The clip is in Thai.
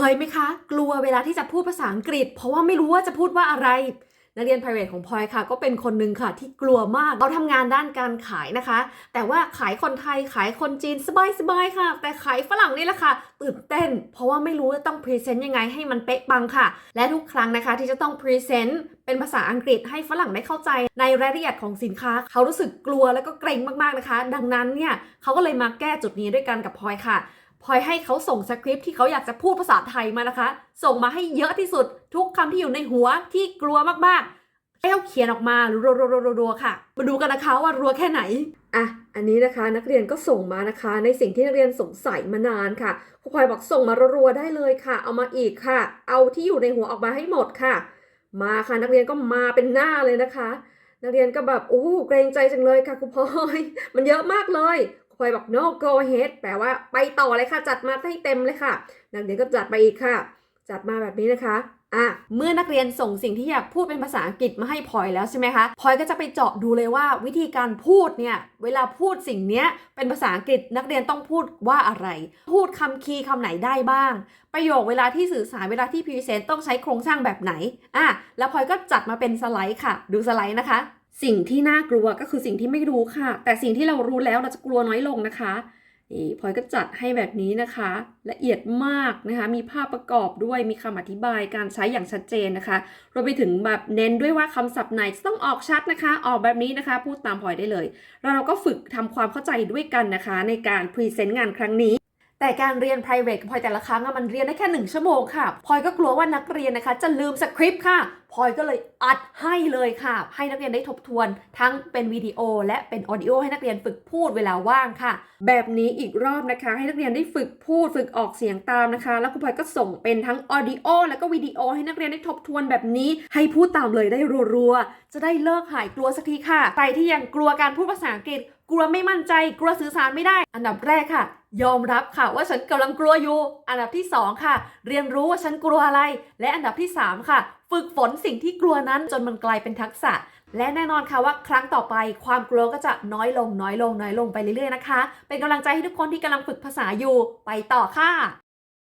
เคยไหมคะ กลัวเวลาที่จะพูดภาษาอังกฤษ เพราะว่าไม่รู้ว่าจะพูดว่าอะไรนักเรียน private ของพลอยค่ะ ก็เป็นคนหนึ่งค่ะที่กลัวมากเขาทำงานด้านการขายนะคะ แต่ว่าขายคนไทยขายคนจีนสบายๆค่ะ แต่ขายฝรั่งนี่แหละค่ะ ตื่นเต้น เพราะว่าไม่รู้ว่าต้องพรีเซนต์ยังไงให้มันเป๊ะปังค่ะ และทุกครั้งนะคะที่จะต้องพรีเซนต์เป็นภาษาอังกฤษให้ฝรั่งได้เข้าใจในรายละเอียดของสินค้า เขารู้สึกกลัวแล้วก็เกรงมากๆนะคะ ดังนั้นเนี่ยเขาก็เลยมาแก้จุดนี้ด้วยกันกับพลอยค่ะ พลอยให้เขาส่งสคริปต์ที่เขาอยากจะพูดภาษาไทยมานะคะ ส่งมาให้เยอะที่สุด ทุกคำที่อยู่ในหัวที่กลัวมากๆให้เขาเขียนออกมารัวๆๆๆๆค่ะ มาดูกันนะคะว่ารัวแค่ไหนอะอันนี้นะคะนักเรียนก็ส่งมานะคะ ในสิ่งที่นักเรียนสงสัยมานานค่ะครูพลอยบอกส่งมารัวๆได้เลยค่ะ เอามาอีกค่ะ เอาที่อยู่ในหัวออกมาให้หมดค่ะ มาค่ะนักเรียนก็มาเป็นหน้าเลยนะคะนักเรียนก็แบบโอ้เกรงใจจังเลยค่ะครูพลอย มันเยอะมากเลย ครูพลอยบอก no go ahead แปลว่าไปต่อเลยค่ะ จัดมาให้เต็มเลยค่ะ นักเรียนก็จัดไปอีกค่ะ จัดมาแบบนี้นะคะอะเมื่อนักเรียนส่งสิ่งที่อยากพูดเป็นภาษาอังกฤษมาให้พลอยแล้วใช่ไหมคะพลอยก็จะไปเจาะดูเลยว่าวิธีการพูดเนี่ยเวลาพูดสิ่งเนี้ยเป็นภาษาอังกฤษนักเรียนต้องพูดว่าอะไร พูดคำคีย์คำไหนได้บ้าง ประโยคเวลาที่สื่อสารเวลาที่พรีเซนต์ต้องใช้โครงสร้างแบบไหนอะแล้วพลอยก็จัดมาเป็นสไลด์ค่ะ ดูสไลด์นะคะ สิ่งที่น่ากลัวก็คือสิ่งที่ไม่รู้ค่ะ แต่สิ่งที่เรารู้แล้วเราจะกลัวน้อยลงนะคะนี่พลอยก็จัดให้แบบนี้นะคะ ละเอียดมากนะคะ มีภาพประกอบด้วยมีคำอธิบายการใช้อย่างชัดเจนนะคะรวมไปถึงแบบเน้นด้วยว่าคำศัพท์ไหนจะต้องออกชัดนะคะ ออกแบบนี้นะคะ พูดตามพลอยได้เลย แล้วเราก็ฝึกทำความเข้าใจด้วยกันนะคะ ในการพรีเซนต์งานครั้งนี้แต่การเรียน private พลอยแต่ละครั้งมันเรียนได้แค่หนึ่งชั่วโมงค่ะพลอยก็กลัวว่านักเรียนนะคะ จะลืมสคริปต์ค่ะ พลอยก็เลยอัดให้เลยค่ะ ให้นักเรียนได้ทบทวน ทั้งเป็นวิดีโอ และเป็นออดิโอให้นักเรียนฝึกพูดเวลาว่างค่ะ แบบนี้อีกรอบนะคะ ให้นักเรียนได้ฝึกพูดฝึกออกเสียงตามนะคะ แล้วครูพลอยก็ส่งเป็นทั้งออดิโอแล้วก็วิดีโอให้นักเรียนได้ทบทวนแบบนี้ให้พูดตามเลยได้รัวๆจะได้เลิกหายกลัวสักทีค่ะใครที่ยังกลัวการพูดภาษาอังกฤษ กลัวไม่มั่นใจ กลัวสื่อสารไม่ได้ อันดับแรกค่ะ ยอมรับค่ะว่าฉันกำลังกลัวอยู่ อันดับที่ 2 ค่ะ เรียนรู้ว่าฉันกลัวอะไร และอันดับที่ 3 ค่ะ ฝึกฝนสิ่งที่กลัวนั้นจนมันกลายเป็นทักษะ และแน่นอนค่ะว่าครั้งต่อไป ความกลัวก็จะน้อยลงน้อยลงน้อยลงไปเรื่อยๆนะคะ เป็นกำลังใจให้ทุกคนที่กำลังฝึกภาษาอยู่ ไปต่อค่ะ